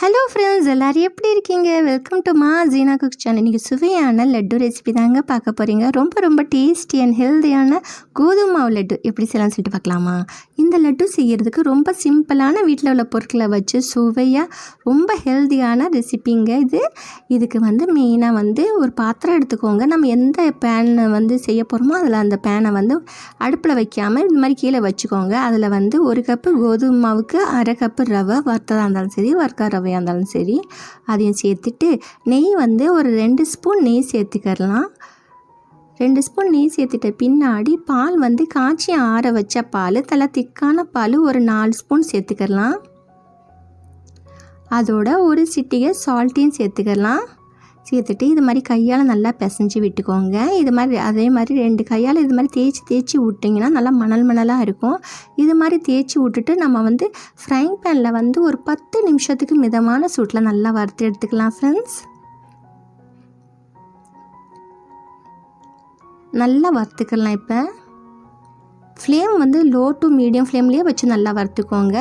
Hello friends எல்லோரும் எப்படி இருக்கீங்க? வெல்கம் டு மா ஜீனா குக் சேனல் இன்றைக்கி சுவையான லட்டு ரெசிபி தாங்க பார்க்க போகிறீங்க ரொம்ப ரொம்ப டேஸ்டி அண்ட் ஹெல்த்தியான கோதுமை மாவு லட்டு எப்படி செய்யலாம் சொல்லிட்டு பார்க்கலாமா? இந்த லட்டு செய்கிறதுக்கு ரொம்ப சிம்பிளான வீட்டில் உள்ள பொருட்களை வச்சு சுவையாக ரொம்ப ஹெல்த்தியான ரெசிபிங்க இது. இதுக்கு வந்து மெயினாக வந்து ஒரு பாத்திரம் எடுத்துக்கோங்க. நம்ம எந்த பேன் வந்து செய்ய போகிறோமோ அதில் அந்த பேனை வந்து அடுப்பில் வைக்காமல் இந்த மாதிரி கீழே வச்சுக்கோங்க. அதில் வந்து ஒரு கப்பு கோதுமை மாவுக்கு அரை கப்பு ரவை வறுத்ததாக இருந்தாலும் சரி வறுக்காத ரவையாக இருந்தாலும் சரி அதையும் சேர்த்துட்டு நெய் வந்து ஒரு ரெண்டு ஸ்பூன் நெய் சேர்த்துக்கலாம் ரெண்டு ஸ்பூன் நெய் சேர்த்துட்ட பின்னாடி பால் வந்து காய்ச்சி ஆற வச்ச பால் தலை திக்கான பால் ஒரு நாலு ஸ்பூன் சேர்த்துக்கலாம் அதோட ஒரு சிட்டிகை சால்ட்டையும் சேர்த்துக்கலாம் சேர்த்துட்டு இது மாதிரி கையால் நல்லா பிசைஞ்சு விட்டுக்கோங்க. இது மாதிரி அதே மாதிரி ரெண்டு கையால் இது மாதிரி தேய்ச்சி தேய்ச்சி விட்டிங்கன்னா நல்லா மணல் மணலாக இருக்கும். இது மாதிரி தேய்ச்சி விட்டுட்டு நம்ம வந்து ஃப்ரைங் பேனில் வந்து ஒரு பத்து நிமிஷத்துக்கு மிதமான சூட்டில் நல்லா வறுத்து எடுத்துக்கலாம் ஃப்ரெண்ட்ஸ் நல்லா வறுத்துக்கலாம் இப்போ. ஃப்ளேம் வந்து லோ டு மீடியம் ஃப்ளேம்லேயே வச்சு நல்லா வறுத்துக்கோங்க.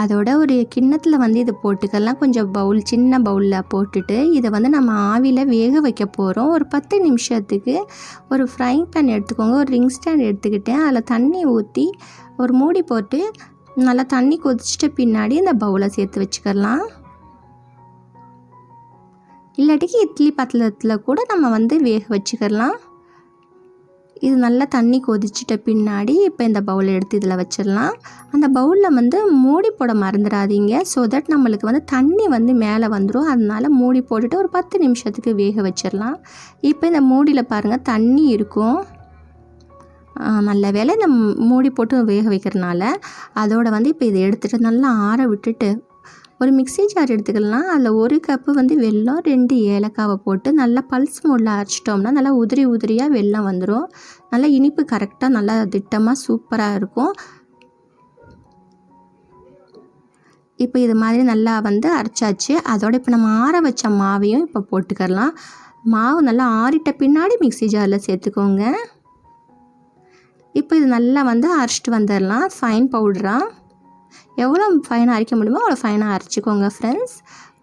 அதோட ஒரு கிண்ணத்தில் வந்து இது போட்டுக்கலாம். கொஞ்சம் பவுல் சின்ன பவுலில் போட்டுட்டு இதை வந்து நம்ம ஆவியில் வேக வைக்க போகிறோம் ஒரு பத்து நிமிஷத்துக்கு ஒரு ஃப்ரைங் பேன் எடுத்துக்கோங்க. ஒரு ரிங் ஸ்டாண்ட் எடுத்துக்கிட்டேன் அதில் தண்ணி ஊற்றி ஒரு மூடி போட்டு நல்லா தண்ணி கொதிச்சிட்ட பின்னாடி இந்த பவுலை சேர்த்து வச்சுக்கலாம். இல்லாட்டிக்கு இட்லி பாத்திரத்தில் கூட நம்ம வந்து வேக வச்சுக்கலாம். இது நல்லா தண்ணி கொதிச்சிட்ட பின்னாடி இப்போ இந்த பவுல் எடுத்து இதில் வச்சிடலாம். அந்த பவுலில் வந்து மூடி போட மறந்துடாதீங்க. ஸோ தட் நம்மளுக்கு வந்து தண்ணி வந்து மேலே வந்துடும் அதனால் மூடி போட்டுட்டு ஒரு பத்து நிமிஷத்துக்கு வேக வச்சிடலாம். இப்போ இந்த மூடியில் பாருங்கள் தண்ணி இருக்கும். நல்ல வேலை இந்த மூடி போட்டு வேக வைக்கிறதுனால அதோட வந்து இப்போ இதை எடுத்துகிட்டு நல்லா ஆற விட்டுட்டு ஒரு மிக்சி ஜார் எடுத்துக்கலாம். அதில் ஒரு கப்பு வந்து வெல்லம் ரெண்டு ஏலக்காவை போட்டு நல்லா பல்ஸ் மோடில் அரைச்சிட்டோம்னா நல்லா உதிரி உதிரியாக வெல்லம் வந்துடும் நல்லா இனிப்பு கரெக்டாக நல்லா திட்டமாக சூப்பராக இருக்கும். இப்போ இது மாதிரி நல்லா வந்து அரைச்சாச்சு. அதோட இப்போ நம்ம ஆற வச்ச மாவையும் இப்போ போட்டுக்கலாம். மாவு நல்லா ஆறிட்ட பின்னாடி மிக்சி ஜாரில் சேர்த்துக்கோங்க. இப்போ இது நல்லா வந்து அரைச்சிட்டு வந்துடலாம். ஃபைன் பவுடராக எவ்வளோ ஃபைனாக அரைக்க முடியுமோ அவ்வளோ ஃபைனாக அரைச்சிக்கோங்க ஃப்ரெண்ட்ஸ்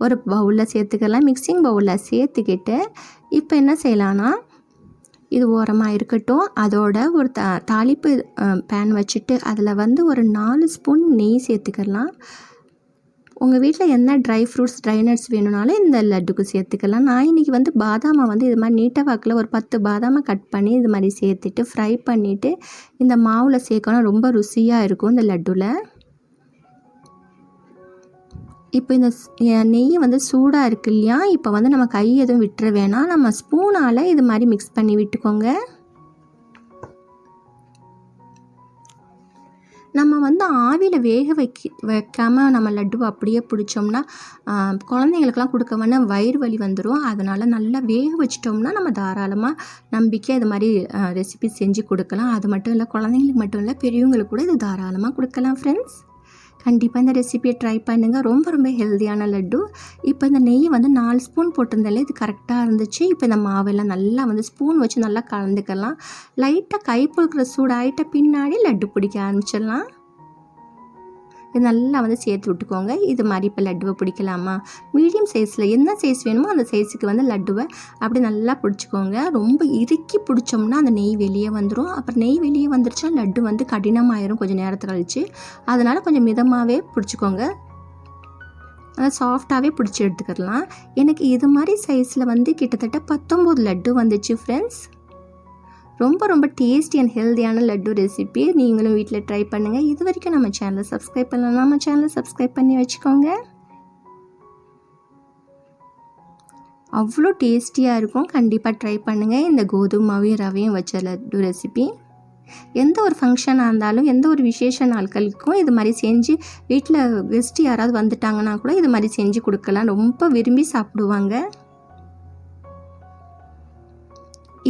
ஒரு பவுலில் சேர்த்துக்கலாம். மிக்சிங் பவுலில் சேர்த்துக்கிட்டு இப்போ என்ன செய்யலான்னா இது ஓரமாக இருக்கட்டும். அதோட ஒரு த தாளிப்பு பேன் வச்சுட்டு அதில் வந்து ஒரு நாலு ஸ்பூன் நெய் சேர்த்துக்கலாம். உங்கள் வீட்டில் என்ன ட்ரை ஃப்ரூட்ஸ் ட்ரை நட்ஸ் வேணும்னாலும் இந்த லட்டுக்கு சேர்த்துக்கலாம். நான் இன்றைக்கி வந்து பாதாமை வந்து இது மாதிரி நீட்டாக வாக்கில் ஒரு பத்து பாதாமை கட் பண்ணி இது மாதிரி சேர்த்துட்டு ஃப்ரை பண்ணிவிட்டு இந்த மாவில் சேர்க்கணும். ரொம்ப ருசியாக இருக்கும் இந்த லட்டுவில் இப்போ இந்த நெய் வந்து சூடாக இருக்கு இல்லையா? இப்போ வந்து நம்ம கை எதுவும் விட்டுற வேணாம். நம்ம ஸ்பூனால் இது மாதிரி மிக்ஸ் பண்ணி விட்டுக்கோங்க. நம்ம வந்து ஆவியில் வேக வைக்க வைக்காமல் நம்ம லட்டு அப்படியே பிடிச்சோம்னா குழந்தைங்களுக்கெல்லாம் கொடுக்க வேணால் வயிறு வலி வந்துடும் அதனால் நல்லா வேக வச்சிட்டோம்னா நம்ம தாராளமாக நம்பிக்கை இது மாதிரி ரெசிபி செஞ்சு கொடுக்கலாம். அது மட்டும் இல்லை குழந்தைங்களுக்கு மட்டும் இல்லை பெரியவங்களுக்கு கூட இது தாராளமாக கொடுக்கலாம் ஃப்ரெண்ட்ஸ் கண்டிப்பாக இந்த ரெசிபியை ட்ரை பண்ணுங்கள் ரொம்ப ரொம்ப ஹெல்த்தியான லட்டு. இப்போ இந்த நெய் வந்து நாலு ஸ்பூன் போட்டிருந்தாலே இது கரெக்டாக இருந்துச்சு. இப்போ இந்த மாவெல்லாம் நல்லா வந்து ஸ்பூன் வச்சு நல்லா கலந்துக்கலாம். லைட்டாக கை பொழுக்கிற சூடாயிட்ட பின்னாடி லட்டு பிடிக்க ஆரம்பிச்சிடலாம். இது நல்லா வந்து சேர்த்து விட்டுக்கோங்க. இது மாதிரி இப்போ லட்டுவை பிடிக்கலாமா? மீடியம் சைஸில் என்ன சைஸ் வேணுமோ அந்த சைஸுக்கு வந்து லட்டுவை அப்படி நல்லா பிடிச்சிக்கோங்க. ரொம்ப இறுக்கி பிடிச்சோம்னா அந்த நெய் வெளியே வந்துடும் அப்புறம் நெய் வெளியே வந்துருச்சா லட்டு வந்து கடினமாயிரும். கொஞ்சம் நேரத்தை கழிச்சு. அதனால் கொஞ்சம் மிதமாகவே பிடிச்சிக்கோங்க. அதை சாஃப்டாகவே பிடிச்சி எடுத்துக்கிடலாம் எனக்கு இது மாதிரி சைஸில் வந்து கிட்டத்தட்ட பத்தொம்போது லட்டு வந்துச்சு ஃப்ரெண்ட்ஸ் ரொம்ப ரொம்ப டேஸ்டி அண்ட் ஹெல்த்தியான லட்டு ரெசிபி நீங்களும் வீட்டில் ட்ரை பண்ணுங்கள் இது வரைக்கும் நம்ம சேனலை சப்ஸ்கிரைப் பண்ணலாம் நம்ம சேனலை சப்ஸ்கிரைப் பண்ணி வச்சுக்கோங்க. அவ்வளோ டேஸ்டியாக இருக்கும். கண்டிப்பாக ட்ரை பண்ணுங்கள் இந்த கோதுமாவையும் ரவையும் வச்ச லட்டு ரெசிபி எந்த ஒரு ஃபங்க்ஷனாக இருந்தாலும் எந்த ஒரு விசேஷ நாட்களுக்கும் இது மாதிரி செஞ்சு வீட்டில் கெஸ்ட்டு யாராவது வந்துட்டாங்கன்னா கூட இது மாதிரி செஞ்சு கொடுக்கலாம். ரொம்ப விரும்பி சாப்பிடுவாங்க.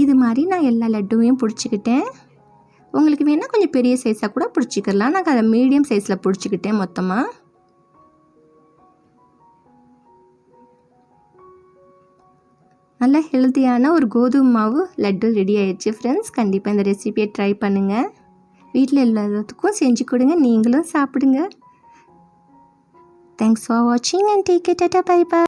இது மாதிரி நான் எல்லா லட்டுவையும் பிடிச்சிக்கிட்டேன். உங்களுக்கு வேணால் கொஞ்சம் பெரிய சைஸாக கூட பிடிச்சிக்கலாம். நான் அதை மீடியம் சைஸில் பிடிச்சிக்கிட்டேன் மொத்தமாக நல்ல ஹெல்த்தியான ஒரு கோதுமை மாவு லட்டு ரெடி ஆயிடுச்சு ஃப்ரெண்ட்ஸ் கண்டிப்பாக இந்த ரெசிபியை ட்ரை பண்ணுங்கள் வீட்டில் எல்லாத்துக்கும் செஞ்சு கொடுங்க. நீங்களும் சாப்பிடுங்க. தேங்க்ஸ் ஃபார் வாட்சிங் and take it bye bye